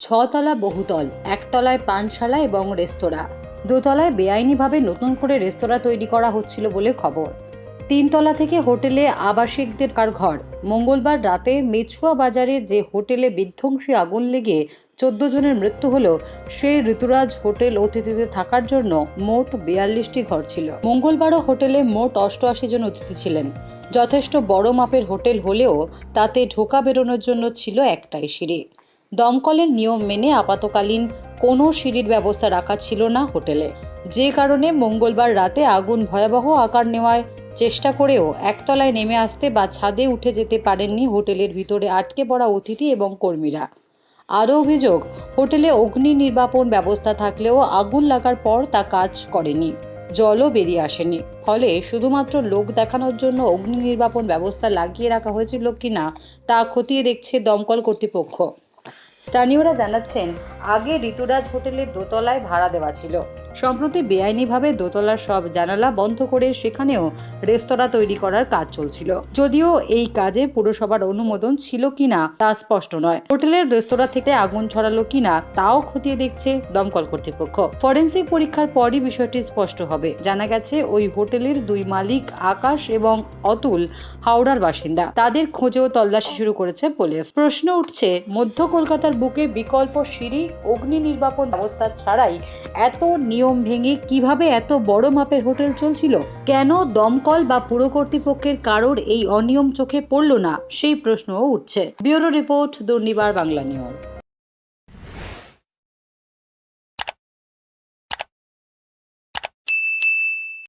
ছতলা বহুতল, একতলায় পানশালা এবং রেস্তোরাঁ। দোতলায় বেআইনিভাবে নতুন করে রেস্তোরাঁ তৈরি করা হচ্ছিল বলে খবর। তিনতলা থেকে হোটেলে আবাসিকদের কার ঘর? মঙ্গলবার রাতে মেছুয়া বাজারে যে হোটেলে বিধ্বংসী আগুন লেগে চোদ্দ জনের মৃত্যু হলো, সেই ঋতুরাজ হোটেল অতিথিতে থাকার জন্য মোট বিয়াল্লিশটি ঘর ছিল। মঙ্গলবারও হোটেলে মোট অষ্টআশি জন অতিথি ছিলেন। যথেষ্ট বড় মাপের হোটেল হলেও তাতে ঢোকা বেরোনোর জন্য ছিল একটাই সিঁড়ি। দমকলের নিয়ম মেনে আপাতকালীন কোনো সিঁড়ির ব্যবস্থা রাখা ছিল না হোটেলে। যে কারণে মঙ্গলবার রাতে আগুন ভয়াবহ আকার নেওয়ায় চেষ্টা করেও একতলায় নেমে আসতে বা ছাদে উঠে যেতে পারেননি হোটেলের ভিতরে আটকে পড়া অতিথি এবং কর্মীরা। আরও অভিযোগ, হোটেলে অগ্নি নির্বাপন ব্যবস্থা থাকলেও আগুন লাগার পর তা কাজ করেনি। জলও বেরিয়ে আসেনি। ফলে শুধুমাত্র লোক দেখানোর জন্য অগ্নি নির্বাপন ব্যবস্থা লাগিয়ে রাখা হয়েছিল কিনা তা খতিয়ে দেখছে দমকল কর্তৃপক্ষ। স্থানীয়রা জানাচ্ছেন আগে ঋতুরাজ হোটেলের দোতলায় ভাড়া দেওয়া ছিল। সম্প্রতি বেআইনিভাবে দোতলার সব জানালা বন্ধ করে সেখানেও রেস্তোরাঁ তৈরি করার কাজ চলছিল। যদিও এই কাজে পুরসভার অনুমোদন ছিল কিনা তা স্পষ্ট নয়। হোটেলের রেস্তোরাঁ থেকে আগুন ছড়ালো কিনা তাও খতিয়ে দেখছে দমকল কর্তৃপক্ষ। ফরেন্সিক পরীক্ষার পরই বিষয়টি স্পষ্ট হবে। জানা গেছে, ওই হোটেলের দুই মালিক আকাশ এবং অতুল হাওড়ার বাসিন্দা। তাদের খোঁজেও তল্লাশি শুরু করেছে পুলিশ। প্রশ্ন উঠছে, মধ্য কলকাতার বুকে বিকল্প সিঁড়ি অগ্নি নির্বাপন ব্যবস্থা ছাড়াই এত নিয়ম ভেঙে কীভাবে এত বড় মাপের হোটেল চলছিল? কেন দমকল বা পুর কর্তৃপক্ষের কারোর এই অনিয়ম চোখে পড়ল না? সেই প্রশ্নও উঠছে। Bureau report, Durnibar, Bangla news.